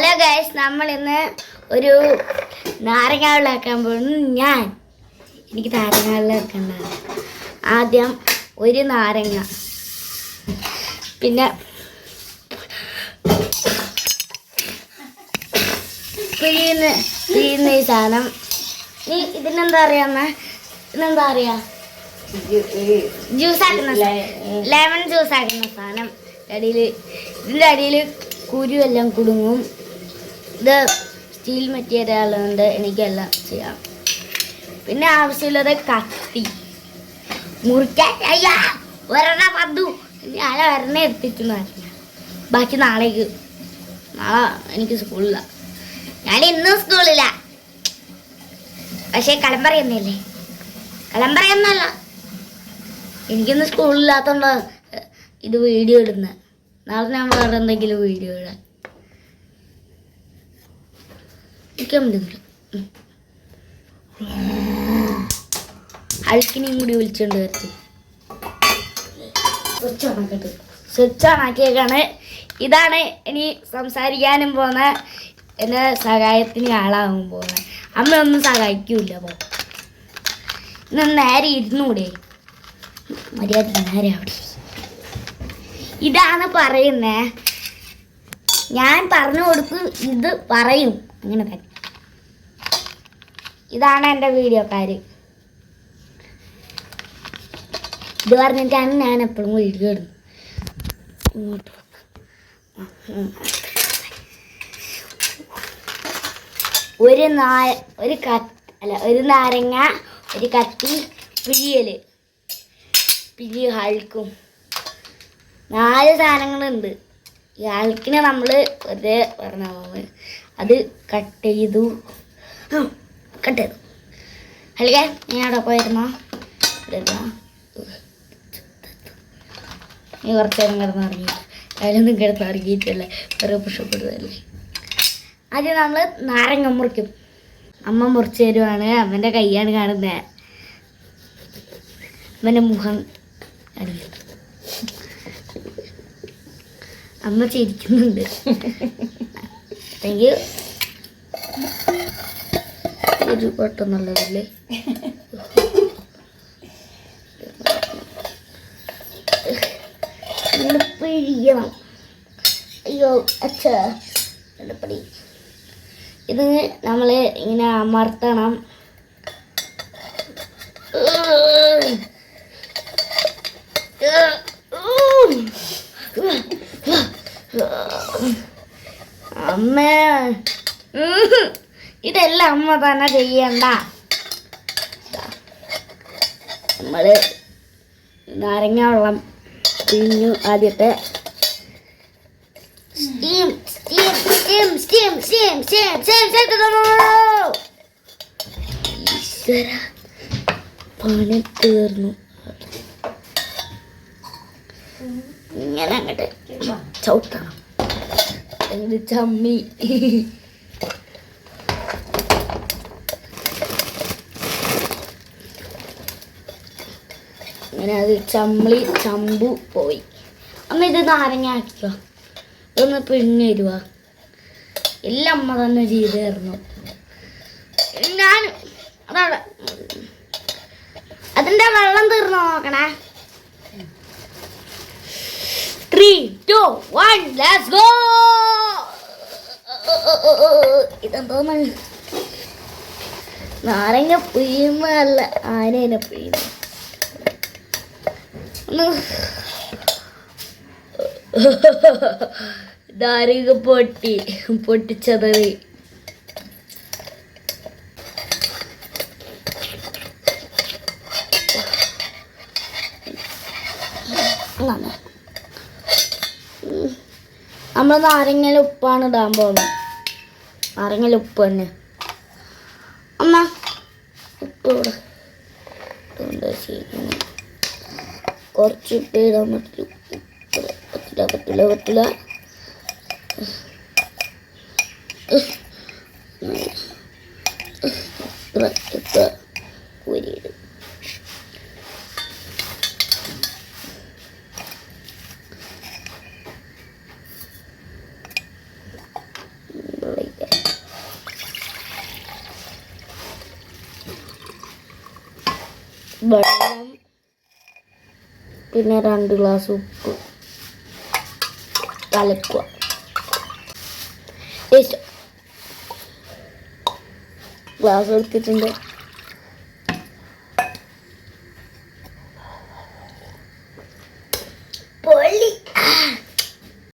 Hello guys നമ്മൾ ഇന്ന് ഒരു നാരങ്ങ വെള്ളമാക്കാൻ പോകുന്നു. ഞാൻ. എനിക്ക് നാരങ്ങ വെള്ളം വെക്കണ്ട ആദ്യം ഒരു നാരങ്ങ. പിന്നെ പിഴിയുന്ന പിഴിയുന്ന ഈ സാധനം. നീ ഇതിനെന്താ അറിയാമ്മ ഇതിനെന്താ അറിയാ ജ്യൂസ് ആക്കുന്ന ലെമൺ ജ്യൂസ് ആക്കുന്ന സാധനം. അടിയിൽ ഇതിന്റെ അടിയിൽ കുരു എല്ലാം കുടുങ്ങും. ഇത് സ്റ്റീൽ മെറ്റീരിയൽ കൊണ്ട് എനിക്കെല്ലാം ചെയ്യാം. പിന്നെ ആവശ്യമുള്ളത് കത്തി. മുറിക്കാൻ അയ്യാ വരണ പന്തു ഞാൻ വരണേ എത്തിച്ചെന്ന് പറഞ്ഞു ബാക്കി നാളേക്ക്. നാളെ എനിക്ക് സ്കൂളില്ല. ഞാൻ ഇന്നും സ്കൂളില്ല. പക്ഷേ കളം പറയുന്നില്ലേ? കളം പറയുന്നല്ല എനിക്കിന്ന് സ്കൂളില്ലാത്തോണ്ടാ ഇത് വീഡിയോ ഇടുന്നത് നാളെ ഞാൻ വേറെ എന്തെങ്കിലും വീഡിയോ ഇടാൻ. നിൽക്കാൻ പറ്റുന്നില്ല അഴുക്കിനെയും കൂടി വിളിച്ചുകൊണ്ട് വരത്തി സ്വിച്ച് ഓണാക്കട്ടെ സ്വിച്ച് ഓണാക്കിയേക്കാണ് ഇതാണ് ഇനി സംസാരിക്കാനും പോന്ന എന്റെ സഹായത്തിന് ആളാകും പോകുന്നത് അമ്മ ഒന്നും സഹായിക്കൂല അപ്പോൾ ഇന്ന് നേരെ ഇരുന്നൂടെ മര്യാദ നേരെ അവിടെ. ഇതാണ് പറയുന്നേ. ഞാൻ പറഞ്ഞു കൊടുക്കും ഇത് പറയും. അങ്ങനെ തന്നെ. ഇതാണ് എന്റെ വീഡിയോക്കാർ ഇത് പറഞ്ഞിട്ടാണ് ഞാൻ എപ്പോഴും വീഡിയോ ഇടുന്നത് ഇങ്ങോട്ട്. ഒരു നാ ഒരു കത്ത് അല്ല ഒരു നാരങ്ങ ഒരു കത്തി പിഴിയൽ പിഴി ഹൾക്കും നാല് സാധനങ്ങളുണ്ട്. ഈ ഹൾക്കിനെ നമ്മൾ വെറുതെ പറഞ്ഞ അത് കട്ട് ചെയ്തു. കട്ട് ചെയ്തു അല്ലേ ഞാൻ അവിടെ പോയിരുന്നോ? നീ കുറച്ച് നേരം കിടന്ന് ഇറങ്ങിയിട്ട് അതിലൊന്നും കിടന്ന് ഇറങ്ങിയിട്ടല്ലേ വേറെ പുഷപ്പെടുത്തല്ലേ ആദ്യം നമ്മൾ നാരങ്ങ മുറിക്കും. അമ്മ മുറിച്ച് തരുവാണ്. അമ്മന്റെ കൈയാണ് കാണുന്നത് അമ്മന്റെ മുഖം അമ്മ ചിരിക്കുന്നുണ്ട്. താങ്ക് യു ഒരു പെട്ടെന്നുള്ളതല്ലേ നല്ലതല്ലേ അയ്യോ അച്ഛാ. എളുപ്പടി ഇത് നമ്മളെ ഇങ്ങനെ അമർത്തണം. അമ്മ. ഇതെല്ലാം അമ്മ തന്നെ ചെയ്യണ്ട നമ്മൾ നാരങ്ങ വെള്ളം പിഞ്ഞു ആദ്യത്തെ steam steam steam steam steam steam steam പണി തീർന്നു ഇങ്ങനെ അങ്ങോട്ട് ചവിട്ടണം ചമ്മി അങ്ങനെ അത് ചമ്മളി ചമ്പു പോയി. അമ്മ ഇത് നാരങ്ങ ആക്കിക്കോ ഇതൊന്ന് പിഴിഞ്ഞ് തരുക എല്ലാം അമ്മ തന്നെ ചെയ്തായിരുന്നു ഞാൻ അതാണ്. അതിന്റെ വെള്ളം തീർന്നു നോക്കണേ. Three two one let's go ഇതെന്തോന്ന് നാരങ്ങ പിഴിയുമ്പല്ല ആനേനെ പിഴിയുന്നു നാരങ്ങ പൊട്ടി പൊട്ടിച്ചതറി നമ്മൾ നാരങ്ങയിൽ ഉപ്പാണ് ഇടാൻ പോകുന്നത് നാരങ്ങയിൽ ഉപ്പ് തന്നെ. അമ്മ ഉപ്പ് ഇവിടെ. കുറച്ച് ഉപ്പ് ഇടാൻ പറ്റും പറ്റില്ല പറ്റില്ല പറ്റില്ല ഇത്ര ഇത്ര ഊരിയിടും വെള്ളം പിന്നെ രണ്ട് ഗ്ലാസ് ഉപ്പ്. കലക്കുക. ഗ്ലാസ് എടുത്തിട്ടുണ്ട്.